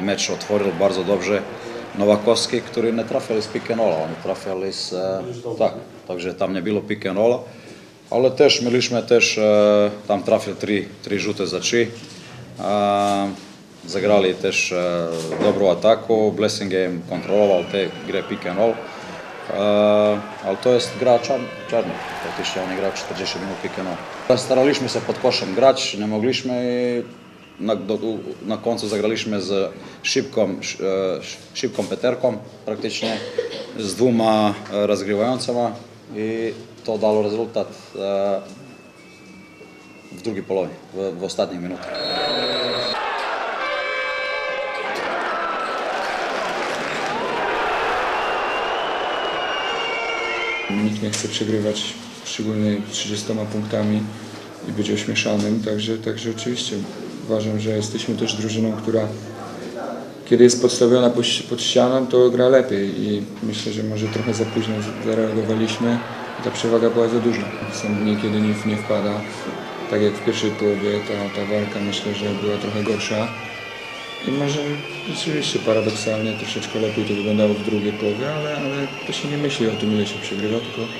mecz otworil bardzo dobrze Novakowski, który nie z pick and rolla, oni trafili z... e, tak, także tam nie bilo pick and rolla. Ale też mieliśmy też, e, tam trafili tri, tri žute za trzy. E, zagrali też dobrą ataku, Blessing game kontrolował te gre pick and roll. Ale to jest gra czar, czarny, praktycznie on gra 40 minut pick and roll. Staraliśmy się pod koszem grać, nie mogliśmy i na, do, na końcu zagraliśmy z szybką, sz- e, szybką Peterką praktycznie, z dwoma e, rozgrywającymi i to dało rezultat e, w drugiej połowie, w, w ostatnich minutach. Nikt nie chce przegrywać, szczególnie 30 punktami i być ośmieszanym, także, także oczywiście uważam, że jesteśmy też drużyną, która kiedy jest podstawiona pod, ścianą, to gra lepiej i myślę, że może trochę za późno zareagowaliśmy ta przewaga była za duża. Są dni, kiedy nie wpada. Tak jak w pierwszej połowie, ta, ta walka myślę, że była trochę gorsza. I może rzeczywiście paradoksalnie troszeczkę lepiej to wyglądało w drugiej połowie, ale, ale to się nie myśli o tym, ile się przegrywa, tylko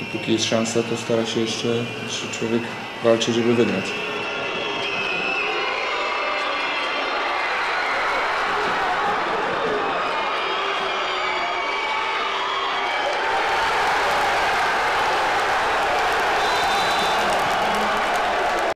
dopóki jest szansa, to stara się jeszcze, jeszcze człowiek walczyć, żeby wygrać.